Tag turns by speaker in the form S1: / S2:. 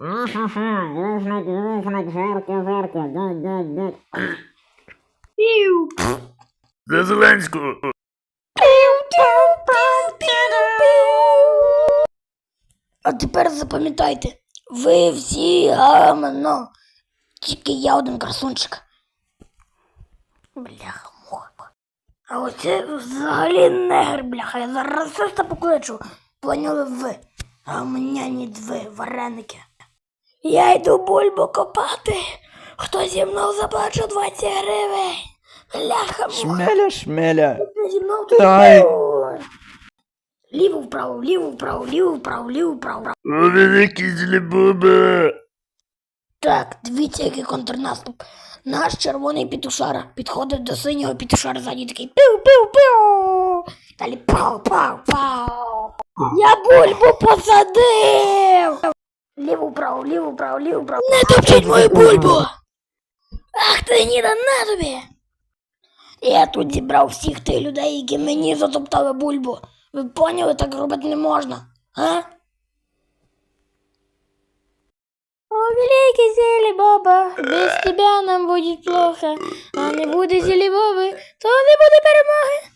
S1: Вогник, вогник, жарко, жарко, гу-гу-гу.
S2: Зеленського.
S3: А тепер запам'ятайте, ви всі гамно. Тільки я один красунчик. Бляха муха. А оце взагалі негр, бляха. Я зараз расиста покличу. Поняли ви? А у мене ні дві вареники. Я йду бульбу копати. Хто зі мною заплачу 20 гривень? Бляха муха.
S4: Шмеля, шмеля.
S3: Ти зі мною тут
S4: Дай.
S3: Ліво вправо, ліво вправо, ліво вправо, ліво вправо.
S2: О, великий злібуба.
S3: Так, дивіться, який контрнаступ. Наш червоний пітушара підходить до синього пітушара ззаді такий пиу-пиу-пиу. Далі пау-пау-пау. Я бульбу посадив. Ліво вправо, ліво вправо, ліво вправо. Не топчіть мою бульбу. Ах ти ніда на тобі. Я тут зібрав всіх тих людей, які мені затоптали бульбу. Ви поняли, так робити не можна, а?
S5: О, великий Зели Боба, без тебя нам будет плохо, а не буде Зели Боби, то не буде перемоги.